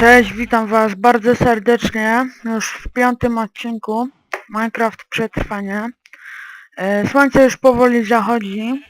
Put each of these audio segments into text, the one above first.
Cześć, witam was bardzo serdecznie już w piątym odcinku Minecraft Przetrwanie. E, Słońce już powoli zachodzi,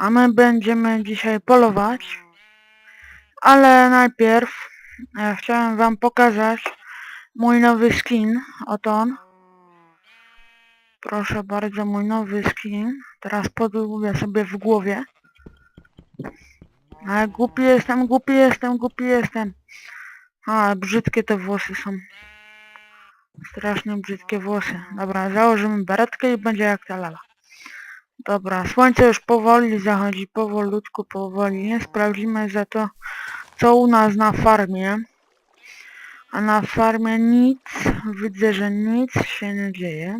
a my będziemy dzisiaj polować. Ale najpierw e, chciałem wam pokazać mój nowy skin, oto on. Proszę bardzo, mój nowy skin. Teraz podłubię sobie w głowie. Ale głupi jestem, głupi jestem, głupi jestem. A, brzydkie te włosy są. Strasznie brzydkie włosy. Dobra, założymy beretkę i będzie jak ta lala. Dobra, słońce już powoli zachodzi, powolutku, powoli. Sprawdzimy za to, co u nas na farmie. A na farmie nic, widzę, że nic się nie dzieje.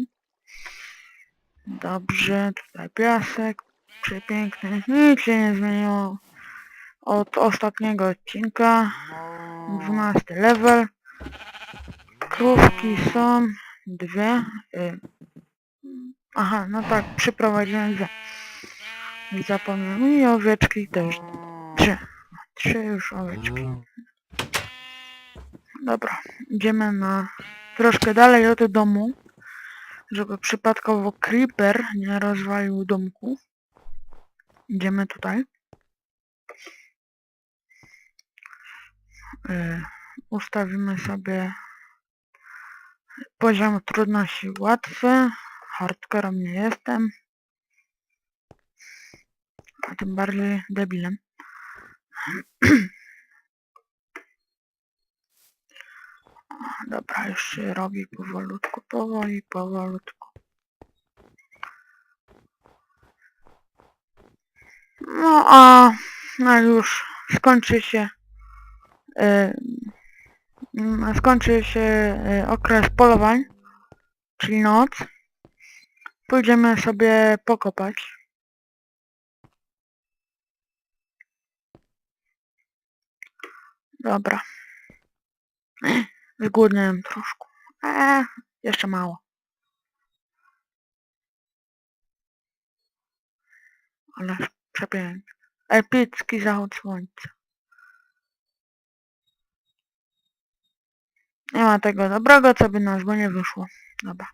Dobrze, tutaj piasek, przepiękny, nic się nie zmieniło od ostatniego odcinka. 12 level. Krówki są dwie. Y, aha, no tak, przyprowadziłem dwie. Zapomniałem. I owieczki też. Trzy. Trzy już owieczki. Dobra, idziemy na troszkę dalej od domu, żeby przypadkowo creeper nie rozwalił domku. Idziemy tutaj. Ustawimy sobie poziom trudności łatwy. Hardcorem nie jestem. A tym bardziej debilem. Dobra, już się robi powolutku, powoli, powolutku. No a no już skończy się y, skończy się y, okres polowań, czyli noc. Pójdziemy sobie pokopać. Dobra. Zgłodniałem troszkę. Eee, jeszcze mało. Ale przepiękny. Epicki zachód słońca. Nie ma tego dobrego, co by nas bo nie wyszło. Dobra.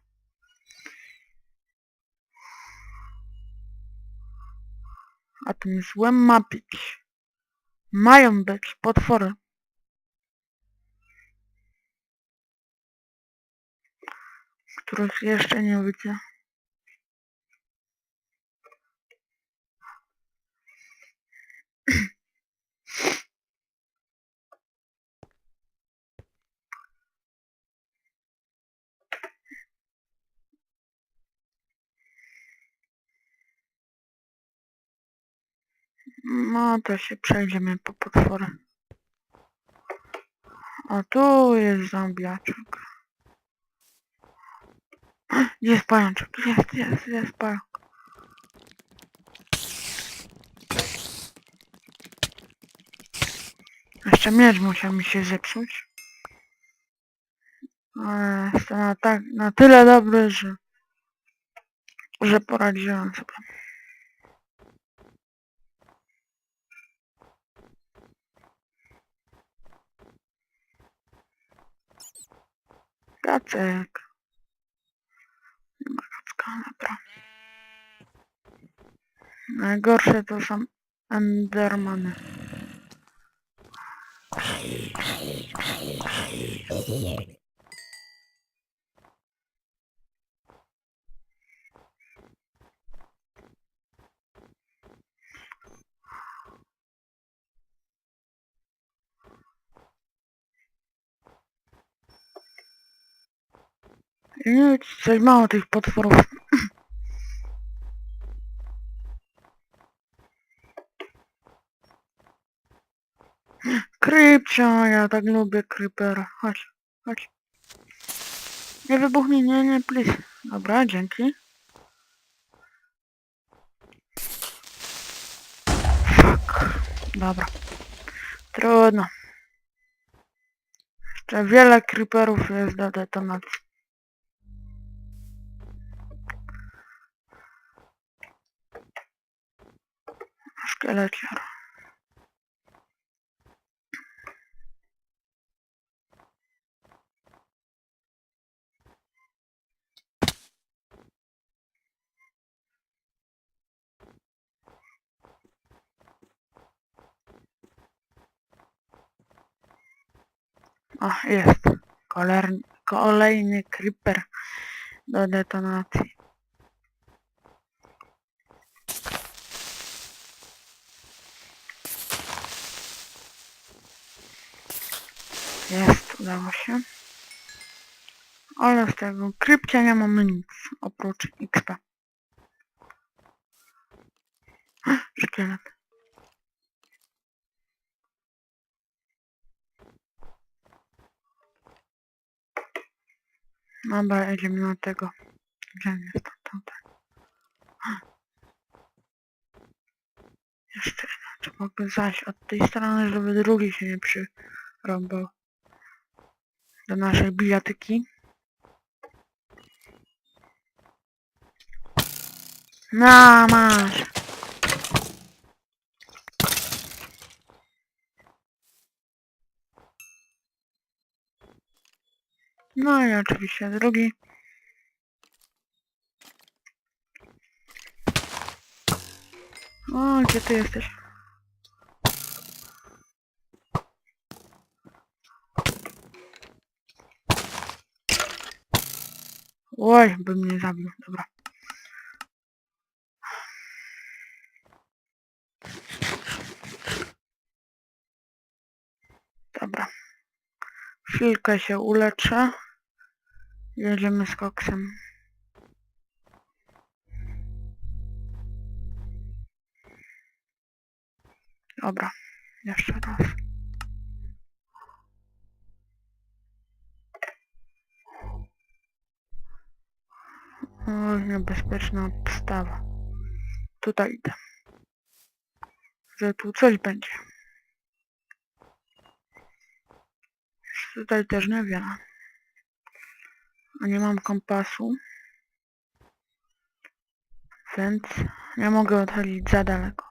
A tym złem ma być. Mają być potwory. Których jeszcze nie widzę. No to się przejdziemy po potwory. A tu jest zombiaczek. Jest pajączek? Jest, jest, jest pająk. Jeszcze miecz musiał mi się zepsuć. Ale jestem na, tak, na tyle dobry, że, że poradziłem sobie. Kacek. Nie ma kacka, dobra. Najgorsze to są endermany. Nic, coś mało tych potworów. Krypcia, ja tak lubię creepera. Chodź, chodź. Nie wybuchnij, nie, nie, please. Dobra, dzięki. Fuck. Dobra. Trudno. Jeszcze wiele creeperów jest do detonacji. szkielecior. O, jest. Kolejny, kolejny creeper do detonacji. Jest, udało się. Ale z tego krypcia nie mamy nic, oprócz XP. Szkielet. Dobra, jedziemy na tego. Gdzie jest? Tutaj. Jeszcze inaczej mogę zajść od tej strony, żeby drugi się nie przyrąbał. Do naszej bijatyki. Na masz! No i oczywiście drugi. O, gdzie ty jesteś? Oj, by mnie zabił, dobra. Dobra. Chwilkę się uleczę. Jedziemy z koksem. Dobra, jeszcze raz. O, niebezpieczna obstawa. Tutaj idę. Że tu coś będzie. Tutaj też niewiele. A nie mam kompasu. Więc nie mogę odchodzić za daleko.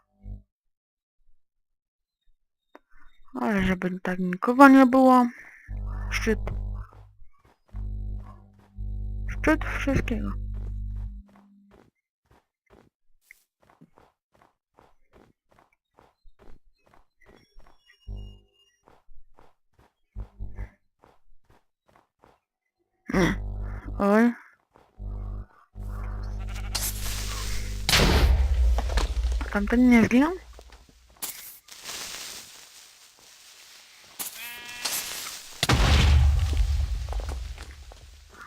Ale żeby tak nikogo nie było. Szczyt. Szczyt wszystkiego. Oj. Tamten nie zginął?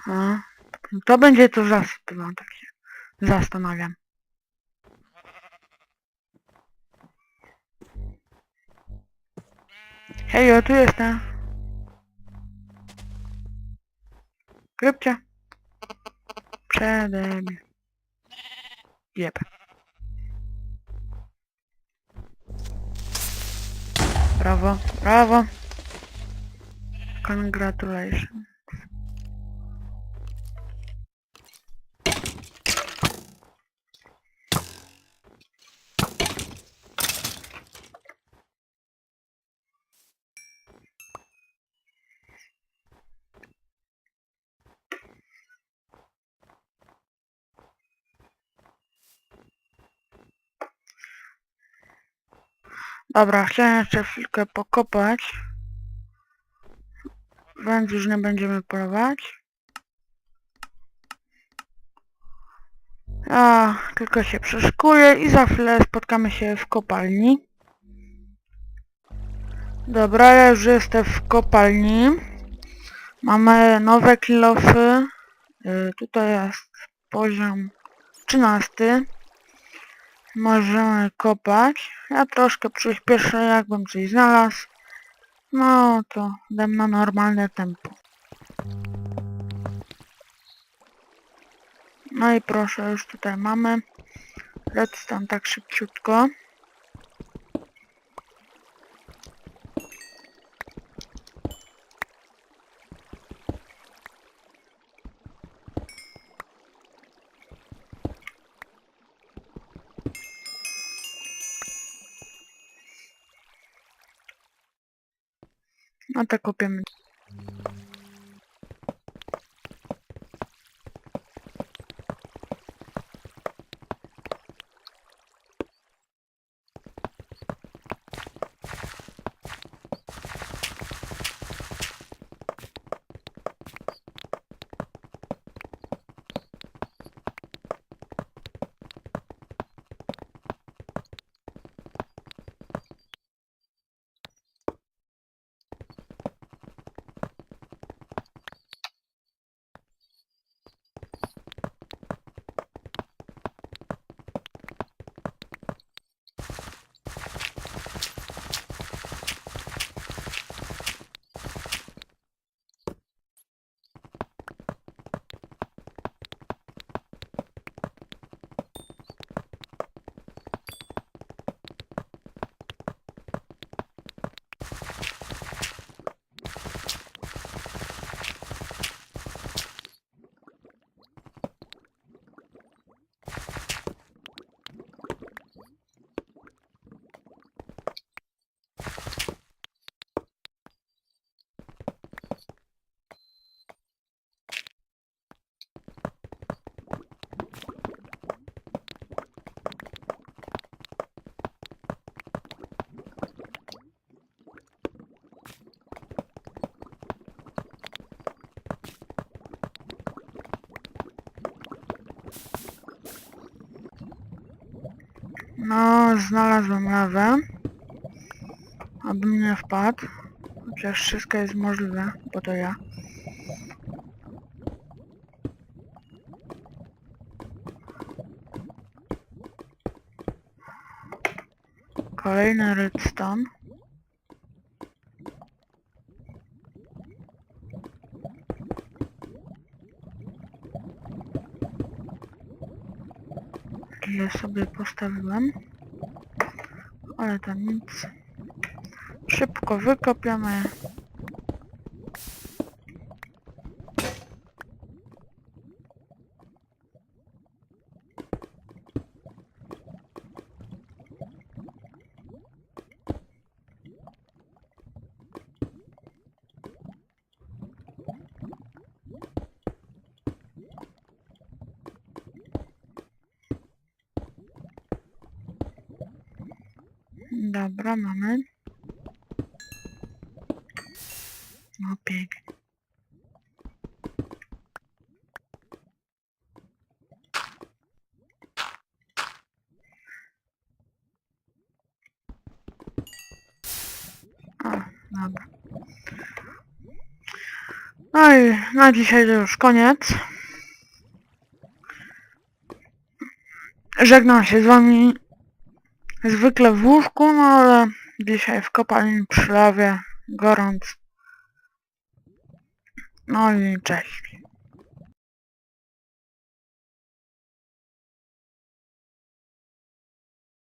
A, to będzie to zasypywał, tak się zastanawiam. Hej, ja tu jestem. Krypcia. Przede mnie. Jeb. Brawo, brawo. Congratulations. Dobra, chciałem jeszcze chwilkę pokopać. Więc już nie będziemy polować. A, tylko się przeszkuję i za chwilę spotkamy się w kopalni. Dobra, ja już jestem w kopalni. Mamy nowe kilofy. Y, tutaj jest poziom 13. Możemy kopać. Ja troszkę przyspieszę, jakbym coś znalazł. No to dam na normalne tempo. No i proszę, już tutaj mamy. Redstone tak szybciutko. No to kopiemy. No, znalazłem lawę. Abym nie wpadł. Chociaż wszystko jest możliwe, bo to ja. Kolejny redstone. Ile sobie postawiłem. Ale to nic. Szybko wykopiamy. Dobra, mamy. No pięknie. No i na dzisiaj to już koniec. Żegnam się z wami zwykle w łóżku, no ale dzisiaj w kopalni przy lawie gorąc. No i cześć.